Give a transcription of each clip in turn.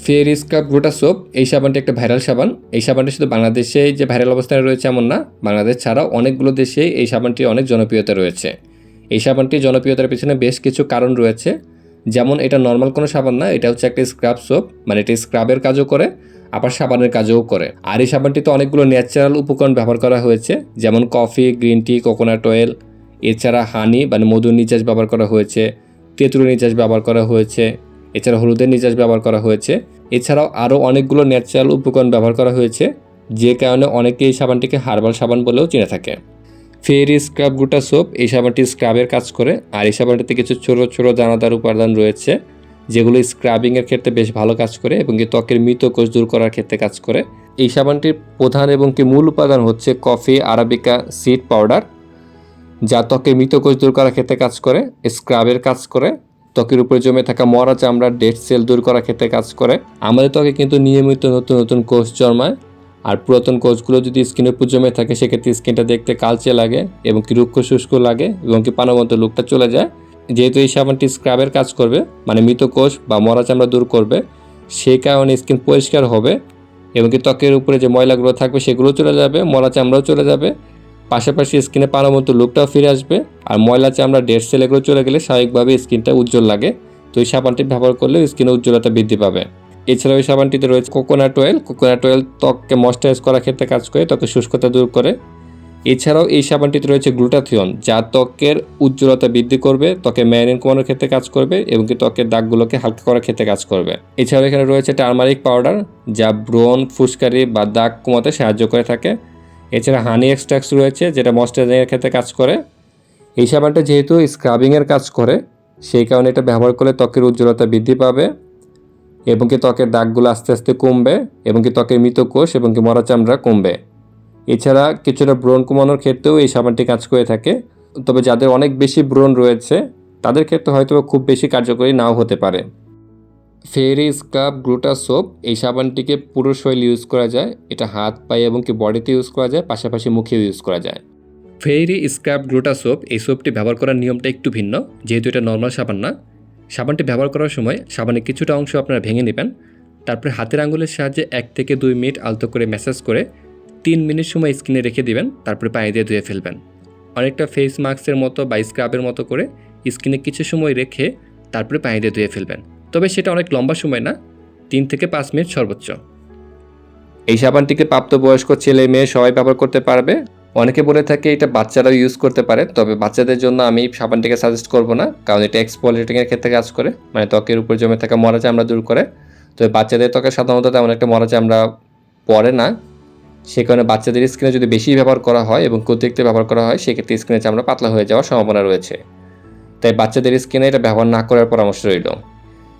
Fair স্কাপ গোটা soap, এই সাবানটি একটা ভাইরাল সাবান। এই সাবানটি শুধু বাংলাদেশে যে ভাইরাল অবস্থানে রয়েছে এমন না, বাংলাদেশ ছাড়াও অনেকগুলো দেশেই এই সাবানটি অনেক জনপ্রিয়তা রয়েছে। এই সাবানটি জনপ্রিয়তার পিছনে বেশ কিছু কারণ রয়েছে। যেমন, এটা নর্মাল কোনো সাবান না, এটা হচ্ছে একটা স্ক্রাব সোপ মানে এটা স্ক্রাবের কাজও করে, আবার সাবানের কাজও করে। আর এই সাবানটিতে অনেকগুলো ন্যাচারাল উপকরণ ব্যবহার করা হয়েছে, যেমন coffee, green tea, coconut oil. এছাড়া হানি মানে মধুর নিচাস ব্যবহার করা হয়েছে তেঁতুলের নিচাস ব্যবহার করা হয়েছে। এছাড়া হলুদের নিচাস ব্যবহার করা হয়েছে। এছাড়াও আরও অনেকগুলো ন্যাচারাল উপকরণ ব্যবহার করা হয়েছে, যে কারণে অনেকে এই সাবানটিকে হার্বাল সাবান বলেও চিনে থাকে। ফেয়ারি স্ক্রাব গুটা সোপ এই সাবানটি স্ক্রাবের কাজ করে, আর এই সাবানটিতে কিছু ছোটো ছোটো দানাদার উপাদান রয়েছে, যেগুলো স্ক্রাবিংয়ের ক্ষেত্রে বেশ ভালো কাজ করে এবং কি ত্বকের মৃত কোষ দূর করার ক্ষেত্রে কাজ করে। এই সাবানটির প্রধান এবং কি মূল উপাদান হচ্ছে কফি, আরাবিকা, সিড পাউডার, যা ত্বকের মৃত কোষ দূর করার ক্ষেত্রে কাজ করে, স্ক্রাবের কাজ করে ত্বকের উপরে জমে থাকা মরা চামড়া, ডেড সেল দূর করার ক্ষেত্রে কাজ করে। আমাদের ত্বকে কিন্তু নিয়মিত নতুন নতুন কোষ জন্মায়। আর পুরাতন কোষগুলো যদি স্কিনের উপর জমে থাকে, সেক্ষেত্রে স্কিনটা দেখতে কালচে লাগে এবং কি রুক্ষ শুষ্ক লাগে এবং কি পানবন্ত লুকটা চলে যায়। যেহেতু এই সাবানটি স্ক্রাবের কাজ করবে মানে মৃত কোষ বা মরা চামড়া দূর করবে, সেই কারণে স্কিন পরিষ্কার হবে এবং কি ত্বকের উপরে যে ময়লাগুলো থাকবে সেগুলো চলে যাবে, মরা চামড়াও চলে যাবে। পাশাপাশি স্কিনে পাওয়ার মতো লুকটাও ফিরে আসবে। আর ময়লা চামড়া ডেড সেল এগুলো চলে গেলে স্বাভাবিকভাবে স্কিনটা উজ্জ্বল লাগে। তো এই সাবানটি ব্যবহার করলে স্কিনের উজ্জ্বলতা বৃদ্ধি পাবে। এছাড়াও এই সাবানটিতে রয়েছে কোকোনাট অয়েল কোকোনাট অয়েল ত্বককে ময়শ্চারাইজ করার ক্ষেত্রে কাজ করে, ত্বকের শুষ্কতা দূর করে। এছাড়াও এই সাবানটিতে রয়েছে গ্লুটাথিয়ন যা ত্বকের উজ্জ্বলতা বৃদ্ধি করবে, ত্বকে ম্যারিন কমানোর ক্ষেত্রে কাজ করবে এবং কি ত্বকের দাগগুলোকে হালকা করার ক্ষেত্রে কাজ করবে। এছাড়াও এখানে রয়েছে টার্মারিক পাউডার যা ব্রণ, ফুসকারি বা দাগ কমাতে সাহায্য করে থাকে। এছাড়া হানি এক্সট্রাক্স রয়েছে, যেটা ময়শ্চারাইজিংয়ের ক্ষেত্রে কাজ করে। এই সাবানটা যেহেতু স্ক্রাবিংয়ের কাজ করে, সেই কারণে এটা ব্যবহার করলে ত্বকের উজ্জ্বলতা বৃদ্ধি পাবে এবং কি ত্বকের দাগগুলো আস্তে আস্তে কমবে এবং কি ত্বকের মৃত কোষ এবং কি মরা চামড়া কমবে। এছাড়া কিছুটা ব্রণ কমানোর ক্ষেত্রেও এই সাবানটি কাজ করে থাকে। তবে যাদের অনেক বেশি ব্রণ রয়েছে, তাদের ক্ষেত্রে হয়তো খুব বেশি কার্যকরী নাও হতে পারে। ফেরি স্কাব গ্লুটা সোপ, এই সাবানটিকে পুরো শৈলী ইউজ করা যায়। এটা হাত, পায়ে এবং কি বডিতে ইউজ করা যায়, পাশাপাশি মুখেও ইউজ করা যায়। ফেরি স্ক্রাব গ্লুটা সোপ, এই সোপটি ব্যবহার করার নিয়মটা একটু ভিন্ন, যেহেতু এটা নর্মাল সাবান না। সাবানটি ব্যবহার করার সময় সাবানের কিছুটা অংশ আপনারা ভেঙে নেবেন। তারপরে হাতের আঙুলের সাহায্যে এক থেকে দুই মিনিট আলতো করে ম্যাসাজ করে তিন মিনিট সময় স্কিনে রেখে দিবেন, তারপরে পায়ে দিয়ে ধুয়ে ফেলবেন। অনেকটা ফেস মাস্কের মতো বা স্ক্রাবের মতো করে স্কিনে কিছু সময় রেখে তারপরে পায়ে দিয়ে ধুয়ে ফেলবেন। তবে সেটা অনেক লম্বা সময় না, তিন থেকে পাঁচ মিনিট সর্বোচ্চ। এই সাবানটিকে প্রাপ্তবয়স্ক ছেলে মেয়ে সবাই ব্যবহার করতে পারবে। অনেকে বলে থাকে এটা বাচ্চারাও ইউজ করতে পারে, তবে বাচ্চাদের জন্য আমি সাবানটিকে সাজেস্ট করব না, কারণ এটা এক্সপোলিটিংয়ের ক্ষেত্রে কাজ করে মানে ত্বকের উপর জমে থাকা মরা চামড়া দূর করে। তবে বাচ্চাদের ত্বকে সাধারণত তেমন একটা মরা চামড়া পড়ে না। সে কারণে বাচ্চাদের স্কিনে যদি বেশি ব্যবহার করা হয় এবং অতিরিক্ত ব্যবহার করা হয়, সেক্ষেত্রে স্কিনের চামড়া পাতলা হয়ে যাওয়ার সম্ভাবনা রয়েছে। তাই বাচ্চাদের স্কিনে এটা ব্যবহার না করার পরামর্শ রইল।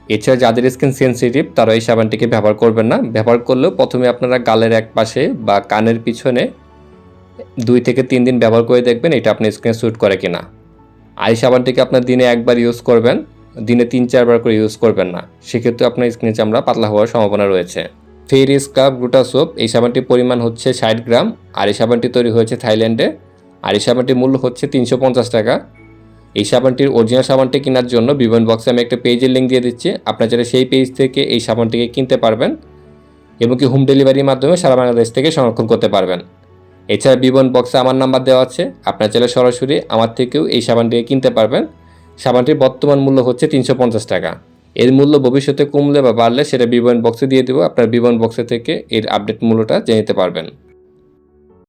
এছাড়া যাদের স্কিন সেন্সিটিভ তারা এই সাবানটিকে ব্যবহার করবেন না। ব্যবহার করলেও প্রথমে আপনারা গালের এক পাশে বা কানের পিছনে দুই থেকে তিন দিন ব্যবহার করে দেখবেন এটা আপনার স্কিনে স্যুট করে কিনা। আর এই সাবানটিকে আপনার দিনে একবার ইউজ করবেন, দিনে তিন চারবার করে ইউজ করবেন না। সেক্ষেত্রে আপনার স্কিনের চামড়া পাতলা হওয়ার সম্ভাবনা রয়েছে। ফেরি স্কাব গ্লুটা সোপ এই সাবানটির পরিমাণ হচ্ছে ষাট গ্রাম। আর এই সাবানটি তৈরি হয়েছে থাইল্যান্ডে। আর এই সাবানটির মূল্য হচ্ছে তিনশো পঞ্চাশ টাকা। এই সাবানটির অরিজিনাল সাবানটি কেনার জন্য বিবরণ বক্সে আমি একটা পেজের লিঙ্ক দিয়ে দিচ্ছি। আপনারা যারা সেই পেজ থেকে এই সাবানটিকে কিনতে পারবেন এবং কি হোম ডেলিভারির মাধ্যমে সারা বাংলাদেশ থেকে সংরক্ষণ করতে পারবেন। এছাড়া বিবরণ বক্সে আমার নাম্বার দেওয়া আছে। আপনার চাইলে সরাসরি আমার থেকেও এই সাবানটিকে কিনতে পারবেন। সাবানটির বর্তমান মূল্য হচ্ছে তিনশো পঞ্চাশ টাকা। এর মূল্য ভবিষ্যতে কমলে বা বাড়লে সেটা বিবরণ বক্সে দিয়ে দেবো। আপনার বিবরণ বক্সে থেকে এর আপডেট মূল্যটা জেনে নিতে পারবেন।